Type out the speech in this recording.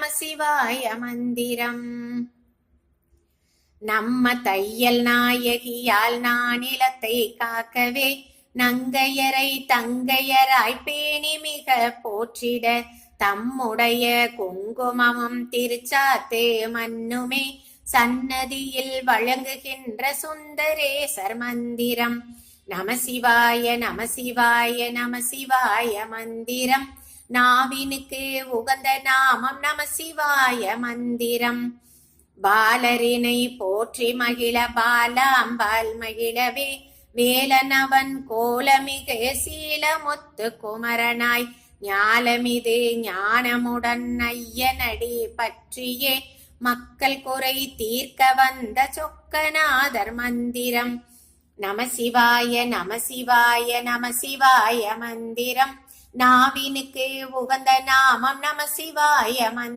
நம சிவாய மந்திரம். நம்ம தையல் நாயகியால் நானிலத்தை காக்கவே நங்கையரை தங்கையராய் பேணி மிக போற்றிட தம்முடைய குங்குமமும் திருச்சாத்தே மன்னுமே சன்னதியில் வழங்குகின்ற சுந்தரேசர் மந்திரம். நம சிவாய நம சிவாய நம சிவாய மந்திரம். நாவினுக்கு உகந்த நாமம் நம சிவாய மந்திரம். பாலரினை போற்றி மகிழ பாலாம்பால் மகிழவே. வேலனவன் கோலமிகு சீலமுத்து குமரனாய். ஞாலமிது ஞானமுடன் ஐயனடி பற்றியே. மக்கள் குறை தீர்க்க வந்த சொக்கநாதர் மந்திரம். நம சிவாய நம சிவாய நம சிவாய மந்திரம். நாவினுக்கு உகந்த நாமம் நம சிவாய மந்திரம்.